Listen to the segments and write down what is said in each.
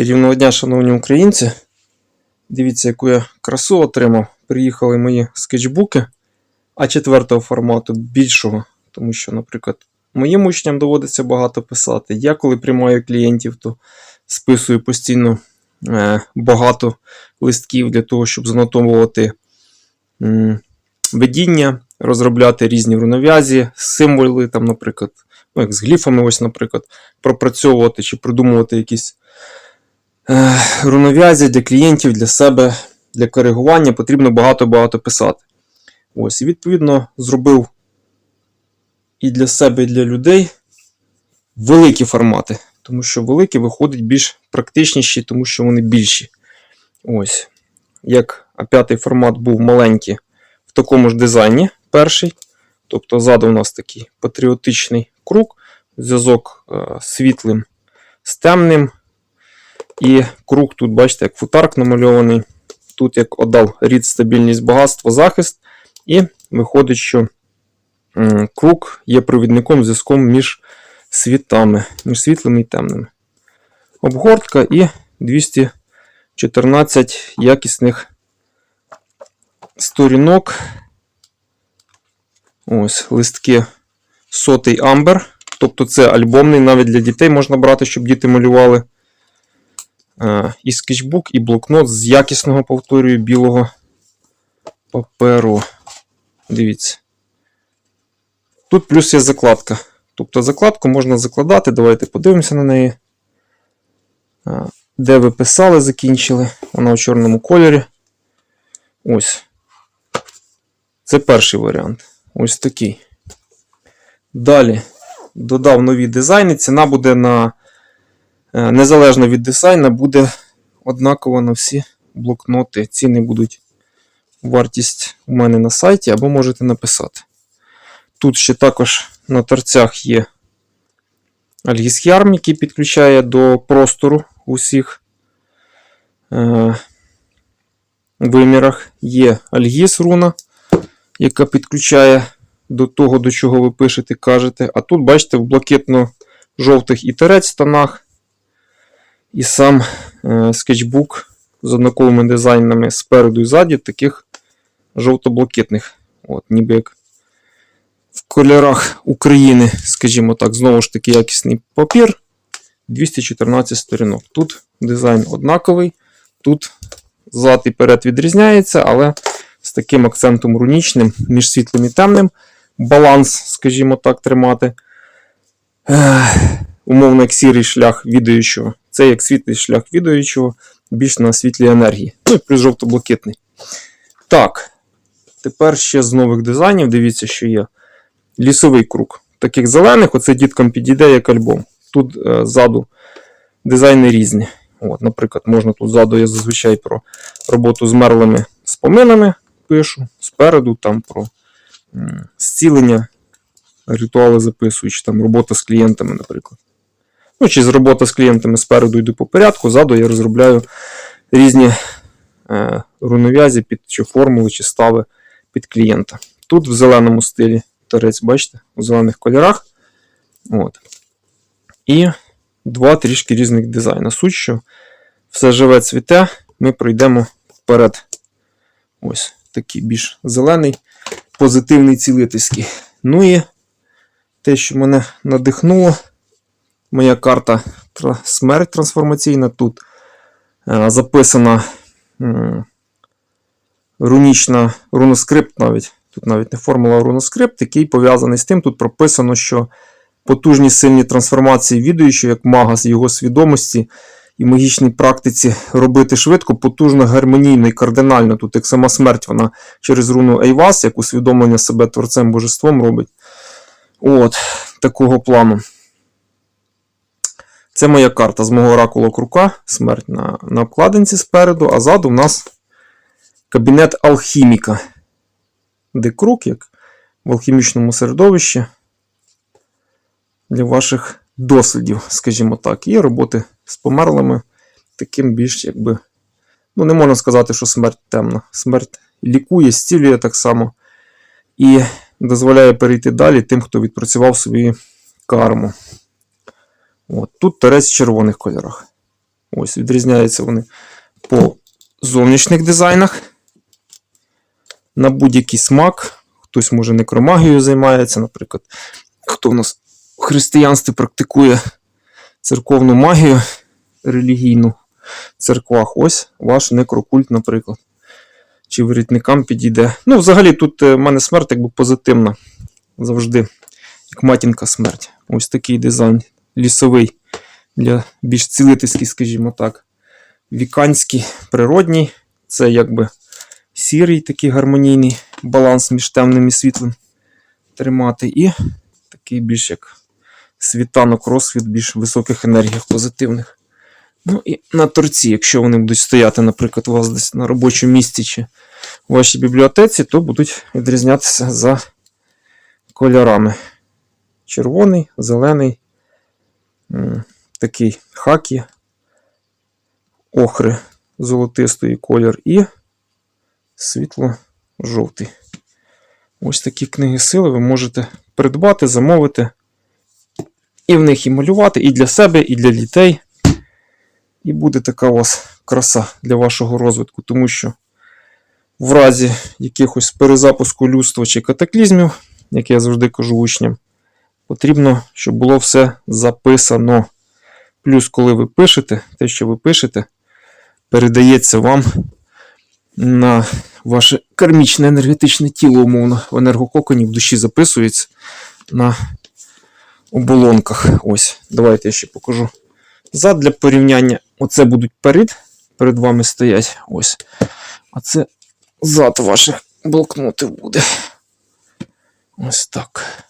Чарівного дня, шановні українці. Дивіться, яку я красу отримав. Приїхали мої скетчбуки А4 формату більшого, тому що, наприклад, моїм учням доводиться багато писати. Я, коли приймаю клієнтів, то списую постійно е, багато листків для того, щоб занотовувати видіння, розробляти різні рунов'язі, символи, там, наприклад, ну, як з гліфами, ось, наприклад, пропрацьовувати чи придумувати якісь рунов'язі для клієнтів, для себе, для коригування потрібно багато-багато писати. Ось, і відповідно зробив і для себе, і для людей великі формати. Тому що великі виходять більш практичніші, тому що вони більші. Ось. Як А5 формат був маленький в такому ж дизайні, перший. Тобто ззаду у нас такий патріотичний круг, зв'язок е, світлим з темним. І круг тут, бачите, як футарк намальований. Тут як отдав рід, стабільність, багатство, захист. І виходить, що круг є провідником зв'язком між світами, між світлими і темними. Обгортка і 214 якісних сторінок. Ось, листки сотий амбер. Тобто це альбомний, навіть для дітей можна брати, щоб діти малювали. Е, І скетчбук, і блокнот з якісного, повторюю, білого паперу. Дивіться. Тут плюс є закладка. Тобто закладку можна закладати. Давайте подивимося на неї. Е, Де ви писали, закінчили. Вона у чорному кольорі. Ось. Це перший варіант. Ось такий. Далі додав нові дизайни. Ціна буде на. Е, Незалежно від дизайну, буде однаково на всі блокноти. Ціни будуть вартість у мене на сайті, або можете написати. Тут ще також на торцях є Альгісхярм, який підключає до простору у всіх е, вимірах. Є Альгіс руна, яка підключає до того, до чого ви пишете, кажете. А тут, бачите, в блакитно-жовтих і терець тонах. І сам е, скетчбук з однаковими дизайнами спереду і ззаді, таких жовто-блакитних. От, ніби як в кольорах України, скажімо так, знову ж таки якісний папір. 214 сторінок. Тут дизайн однаковий, тут зад і перед відрізняється, але з таким акцентом рунічним між світлим і темним. Баланс, скажімо так, тримати. Умовно, як сірий шлях відаючого. Це як світлий шлях відаючого, більш на світлій енергії. Ну і плюс жовто-блакитний. Так, тепер ще з нових дизайнів. Дивіться, що є лісовий круг. Таких зелених, оце діткам підійде як альбом. Тут е, ззаду дизайни різні. От, Наприклад, можна тут ззаду я зазвичай про роботу з мерлими споминами пишу, спереду там про зцілення, ритуали записую, чи там робота з клієнтами, наприклад. Ну, чи з робота з клієнтами спереду йду по порядку, ззаду я розробляю різні е, рунов'язі під чи формули, чи стави під клієнта. Тут в зеленому стилі торець, бачите, у зелених кольорах. От. І два трішки різних дизайна. Суть, що все живе цвіте, ми пройдемо вперед. Ось такий більш зелений, позитивний цілительський. Ну і те, що мене надихнуло, моя карта смерть трансформаційна тут е, записана рунічна руноскрипт навіть. Тут навіть не формула, руноскрипт, який пов'язаний з тим. Тут прописано, що потужні сильні трансформації відуючого, як мага з його свідомості і магічній практиці робити швидко, потужно, гармонійно і кардинально. Тут як сама смерть, вона через руну Ейвас, як усвідомлення себе творцем божеством робить. От, такого плану. Це моя карта з мого оракула крука, смерть на, на обкладинці спереду, а ззаду в нас кабінет алхіміка де круг, як в алхімічному середовищі для ваших дослідів, скажімо так, і роботи з померлими, таким більш якби. Ну, не можна сказати, що смерть темна. Смерть лікує, зцілює так само і дозволяє перейти далі тим, хто відпрацював собі карму. От, Тут терець в червоних кольорах. Ось, відрізняються вони по зовнішніх дизайнах. На будь-який смак. Хтось, може, некромагією займається, наприклад, хто в нас в християнстві практикує церковну магію релігійну в церквах. Ось ваш некрокульт, наприклад. Чи вирітникам підійде. Ну, взагалі, тут е, в мене смерть якби позитивна. Завжди, як матінка смерть. Ось такий дизайн лісовий для більш цілительський, скажімо так. Віканський, природній. Це якби сірий такий гармонійний баланс між темним і світлим тримати. І такий більш як світанок, розсвіт більш високих енергіях позитивних. Ну і на торці, якщо вони будуть стояти, наприклад, у вас десь на робочому місці чи у вашій бібліотеці, то будуть відрізнятися за кольорами. Червоний, зелений, такий хакі, охри золотистий колір і світло-жовтий. Ось такі книги сили ви можете придбати, замовити. І в них і малювати, і для себе, і для дітей. І буде така у вас краса для вашого розвитку, тому що в разі якихось перезапуску людства чи катаклізмів, як я завжди кажу учням, потрібно, щоб було все записано. Плюс, коли ви пишете, те, що ви пишете, передається вам на ваше кармічне енергетичне тіло, умовно, в енергококоні в душі записується на оболонках. Ось, давайте я ще покажу. Зад для порівняння. Оце будуть перед, перед вами стоять. Ось. А це зад ваших блокнотів буде. Ось так.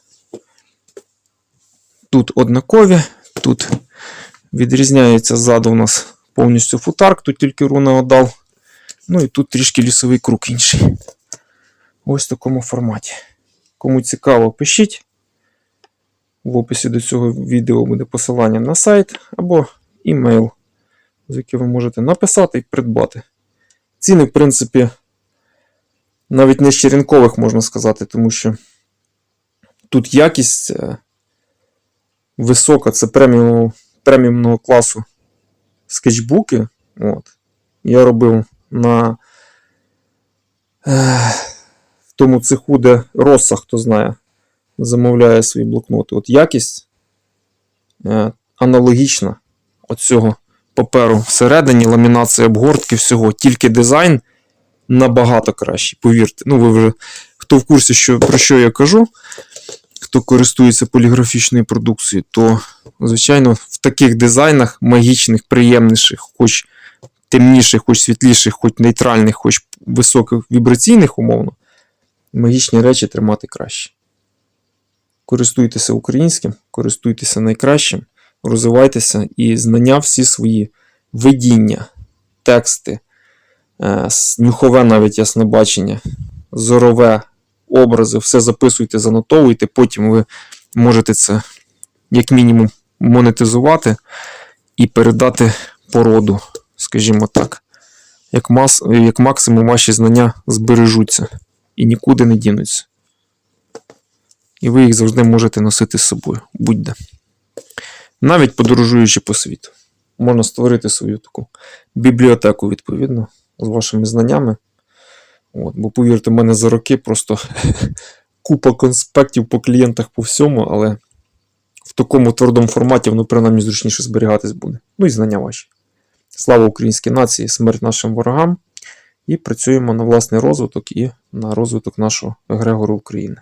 Тут однакові, тут відрізняється ззаду у нас повністю футарк, тут тільки руна отдав. Ну і тут трішки лісовий круг інший. Ось в такому форматі. Кому цікаво, пишіть. В описі до цього відео буде посилання на сайт або імейл, з яким ви можете написати і придбати. Ціни, в принципі, навіть не з черенкових можна сказати, тому що тут якість е, висока, це преміумного, преміумного класу скетчбуки. От. Я робив на в тому цеху, де Роса, хто знає, замовляє свої блокноти. От якість е, аналогічна от цього паперу всередині, ламінація обгортки, всього, тільки дизайн набагато кращий, повірте. Ну, ви вже хто в курсі, що, про що я кажу, хто користується поліграфічною продукцією, то, звичайно, в таких дизайнах магічних, приємніших, хоч темніших, хоч світліших, хоч нейтральних, хоч високих вібраційних умовно, магічні речі тримати краще. Користуйтеся українським, користуйтеся найкращим, розвивайтеся і знання всі свої видіння, тексти, е, нюхове навіть ясне бачення, зорове, образи, все записуйте, занотовуйте, потім ви можете це, як мінімум, монетизувати і передати породу, скажімо так. Як, мас, як максимум ваші знання збережуться і нікуди не дінуться. І ви їх завжди можете носити з собою, будь-де. Навіть подорожуючи по світу. Можна створити свою таку бібліотеку, відповідно, з вашими знаннями. От, бо, повірте, в мене за роки просто купа конспектів по клієнтах по всьому, але в такому твердому форматі воно принаймні зручніше зберігатись буде. Ну і знання ваші. Слава українській нації, смерть нашим ворогам. І працюємо на власний розвиток і на розвиток нашого Егрегору України.